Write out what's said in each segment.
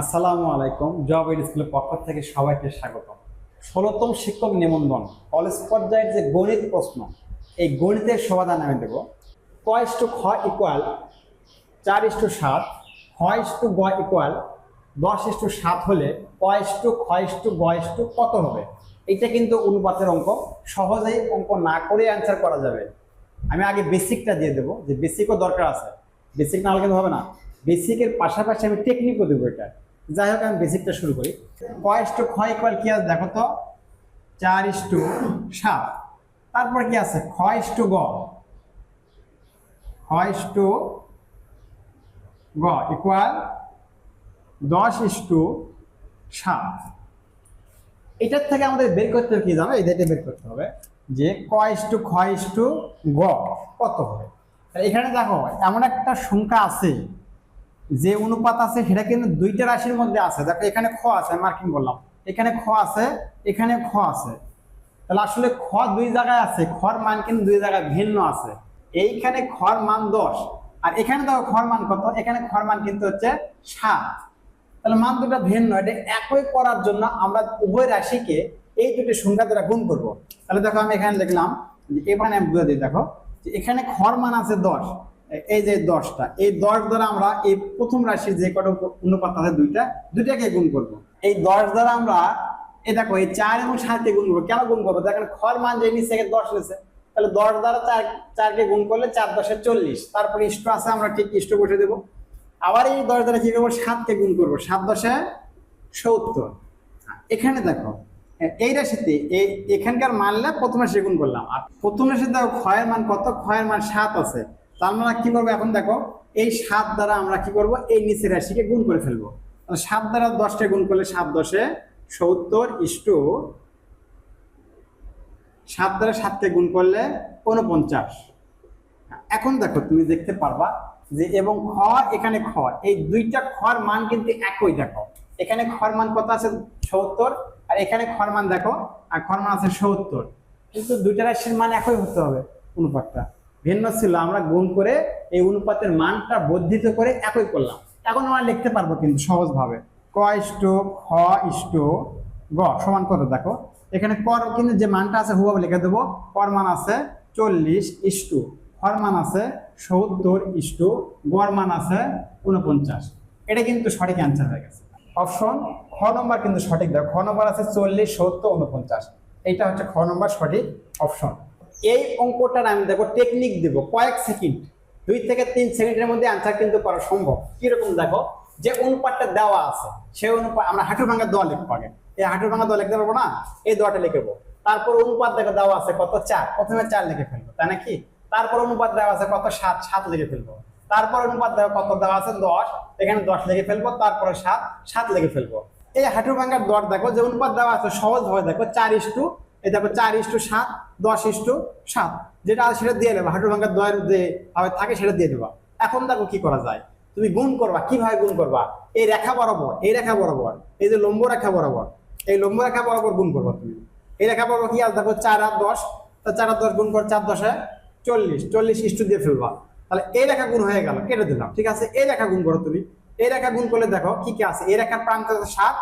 আসসালামু আলাইকুম, job add স্কুলের পক্ষ থেকে সবাইকে স্বাগত ষোলোতম শিক্ষক নিবন্ধন কলেজ পর্যায়ের যে গণিত প্রশ্ন, এই গণিতের সমাধান আমি দেব। ক টু খ ইকুয়াল চার টু সাত, খ টু গ ইকুয়াল দশ টু সাত হলে ক টু খ টু গ টু কত হবে? এটা কিন্তু অনুপাতের অঙ্ক, সহজেই অঙ্ক না করে অ্যান্সার করা যাবে। আমি আগে বেসিকটা দিয়ে দেবো, যে বেসিকও দরকার আছে। বেসিক না হলে কিন্তু হবে না। বেসিকের পাশাপাশি আমি টেকনিকও দেবো এটা। যাই হোক, আমি বেসিকটা শুরু করি। ক ইস টু খ ইকুয়াল কি আছে দেখো তো? চার ইস টু সাত। তারপর কি আছে? ইস টু গ। ইস টু গ ইকুয়াল দশ ইস টু সাত। এটার থেকে আমাদের বের করতে হবে কি জানো? এটা বের করতে হবে যে ক ইস টু ইস টু গ। কত হবে? এখানে দেখো, এমন একটা সংখ্যা আছে যে অনুপাত আছে সেটা কিন্তু দুইটা রাশির মধ্যে আছে। দেখো, এখানে খ আছে মার্কিং বললাম এখানে খ আছে, এখানে খ আছে। তাহলে আসলে খ দুই জায়গায় আছে খর মান কিন্তু দুই জায়গায় ভিন্ন আছে। এইখানে খর মান দশ, আর এখানে দেখো খর মান কত? এখানে খর মান কিন্তু হচ্ছে সাত। তাহলে মান দুটো ভিন্ন, এটা একই করার জন্য আমরা উভয় রাশিকে এই দুটি সংখ্যা দ্বারা গুণ করব। তাহলে দেখো আমি এখানে লিখলাম এখানে আমি বুঝে দিই, দেখো। এখানে খর মান আছে দশ এই যে দশটা, এই দশ দ্বারা আমরা এই প্রথম রাশির যে কটা অনুপাত আছে দুইটা, দুইটাকে গুণ করব। এই দশ দ্বারা আমরা দেখো, এই চার এবং সাতকে গুণ করব। কেন গুণ করব? দেখেন খর মান যে নিচে দশ নিচে তাহলে দশ দ্বারা চার, চারকে গুণ করলে চার দশে চল্লিশ। তারপরে ইষ্ট আছে, আমরা ঠিক ইষ্ট বসে দেবো। আবার এই দশ দ্বারা কি করব? সাতকে গুণ করব। সাত দশে সত্তর। এখানে দেখো, এই রাশিতে, এই এখানকার মানলে প্রথম রাশি গুণ করলাম। আর প্রথম রাশি দেখো ক্ষয়ের মান কত? ক্ষয়ের মান সাত আছে। তার মানে কি করব এখন দেখো, এই সাত দ্বারা আমরা কি করব, এই নিচের রাশিকে গুণ করে ফেলব। সাত দ্বারা দশটা গুণ করলে সাত দশে সত্তর ইষ্ট সাত দ্বারা সাতকে গুণ করলে উনপঞ্চাশ এখন দেখো, তুমি দেখতে পারবা যে এবং খ, এখানে খ, এই দুইটা খর মান কিন্তু একই দেখো। এখানে খর মান কত আছে? সত্তর। আর এখানে খর মান দেখো, আর খর মান আছে সত্তর। কিন্তু দুইটা রাশির মান একই হতে হবে অনুপাতটা। ভিন্ন ছিল, আমরা গুণ করে এই অনুপাতের মানটা বর্ধিত করে একই করলাম। এখন আমরা লিখতে পারব কিন্তু সহজভাবে। ক ইস্টু খ ইস্টু গ, সমান কত দেখো? এখানে কর কিন্তু যে মানটা আছে হুবাবে লিখে দেবো। কর মান আছে চল্লিশ ইস্টু হর মান আছে সত্তর ইস্টু গড় মান আছে উনপঞ্চাশ এটা কিন্তু সঠিক অ্যান্সার হয়ে গেছে। অপশন খ নম্বর কিন্তু সঠিক দেখো। খ নম্বর আছে চল্লিশ, সত্তর উনপঞ্চাশ এইটা হচ্ছে খ নম্বর সঠিক অপশন এই অঙ্কটার আমি দেখো টেকনিক দেবো কয়েক সেকেন্ড দুই থেকে তিন সেকেন্ডের মধ্যে আনসার কিন্তু করা সম্ভব। কীরকম দেখো? যে অনুপাতটা দেওয়া আছে, সেই অনুপাত আমরা হাঁটুর ভাঙা দোয়া লিখব আগে। এই হাঁটুর ভাঙা দোয়া লিখতে পারব না? এই দোয়াটা লিখব তারপর অনুপাত দেখো দেওয়া আছে কত? চার। প্রথমে চার লিখে ফেলব, তাই নাকি? তারপর অনুপাত দেওয়া আছে কত? সাত। সাত লিখে ফেলব। তারপর অনুপাত দেওয়া কত দেওয়া আছে? দশ। এখানে দশ লিখে ফেলব, তারপরে সাত। সাত লিখে ফেলব। এই হাঁটুর ভাঙার দর দেখো, যে অনুপাত দেওয়া আছে সহজ ভাবে দেখো, চার ইস্টু এই দেখো চার ইস্টু সাত, দশ ইস্টু সাত। যেটা আছে সেটা দিয়ে নেবা। হাঁটুর ভাঙার দয়ের যে ভাবে থাকে সেটা দিয়ে দেবা এখন দেখো কি করা যায়? তুমি গুণ করবা। কীভাবে গুণ করবা? এই রেখা বরাবর, এই রেখা বরাবর, এই যে লম্ব রেখা বরাবর, এই লম্ব রেখা বরাবর গুণ করবা তুমি। এই রেখা বরাবর কি আছে? দেখো চার আর দশ। তা চার আর দশ গুণ কর চার দশে চল্লিশ। চল্লিশ ইস্টু দিয়ে ফেলবা। তাহলে এই রেখা গুণ হয়ে গেল। কেটে দিলাম। ঠিক আছে? এই রেখা গুণ করো তুমি। এই রেখা গুণ করলে দেখো কি কি আছে? এই রেখার প্রান্ত আছে সাত,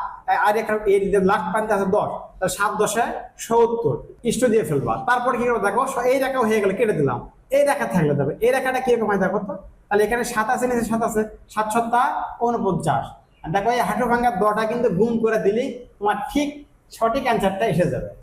আর রেখার এই লাস্ট প্রান্তে আছে দশ, তাহলে সাত দশে সত্তর। ইষ্ট দিয়ে ফেলবা। তারপরে কি করব দেখো এই রেখা হয়ে গেলে, কেটে দিলাম। এই রেখা থাকলে দেবে এই রেখাটা কীরকম হয় দেখো তো? তাহলে এখানে সাত আছে, নিচে সাত আছে, সাত সত্তা উনপঞ্চাশ দেখো এই হাঁটু ভাঙ্গার দটা কিন্তু গুণ করে দিলেই তোমার ঠিক সঠিক অ্যান্সারটা এসে যাবে।